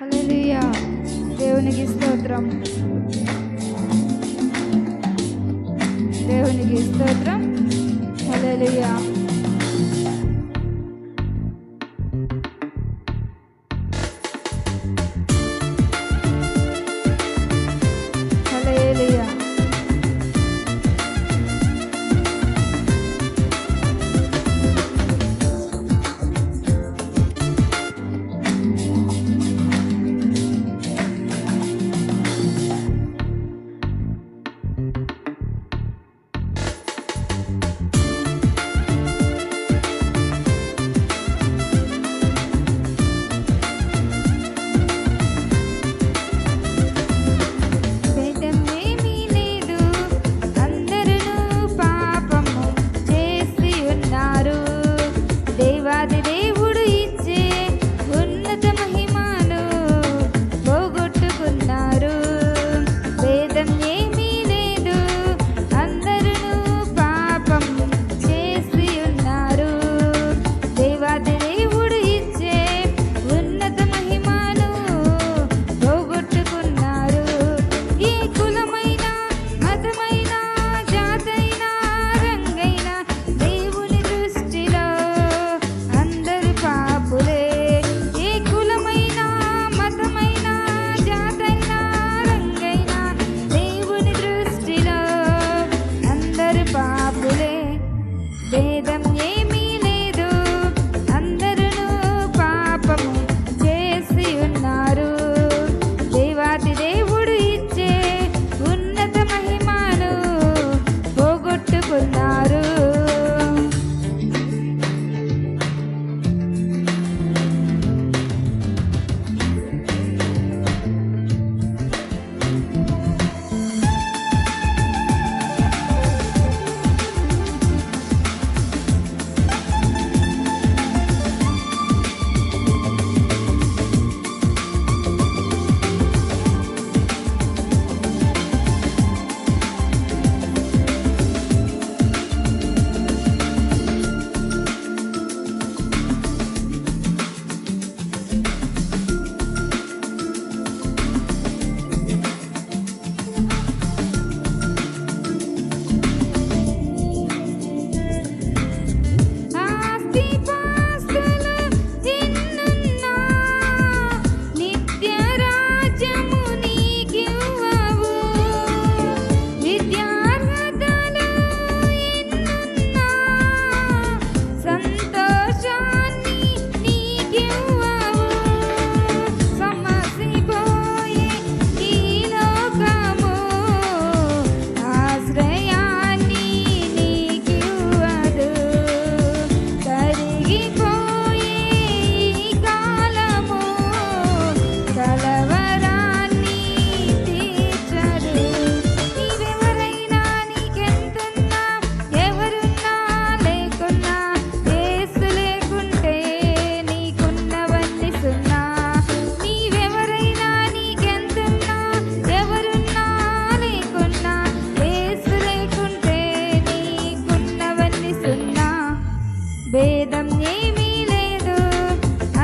హలలియా దేవునికి స్తోత్రం. దేవునికి స్తోత్రం. హలలియా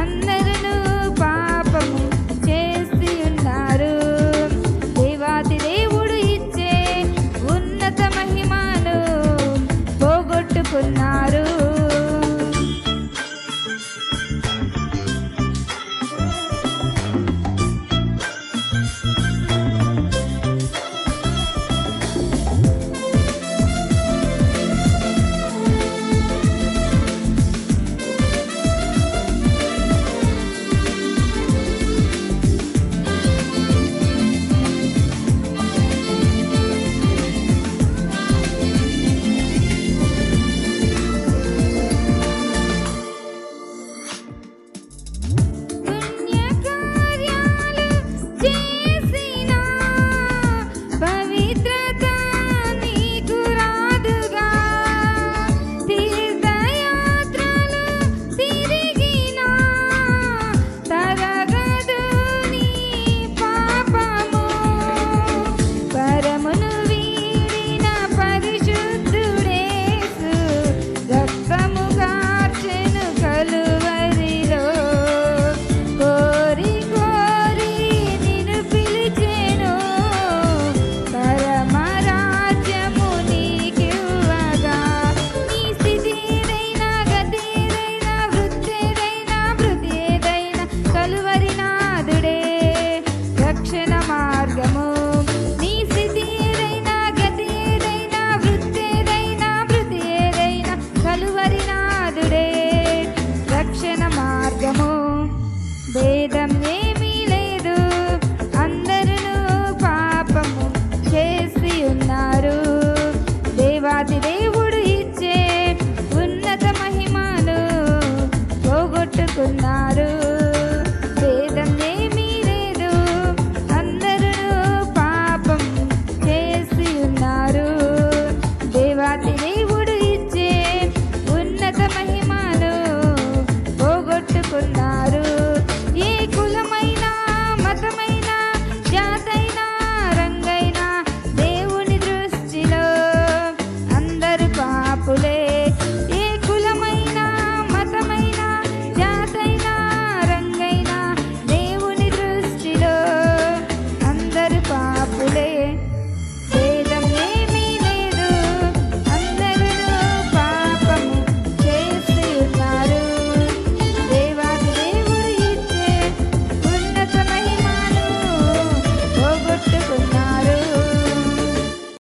అందరూ చేసి ఉన్నారు దేవుడు ఇచ్చే ఉన్నత పోగొట్టుకున్నారు.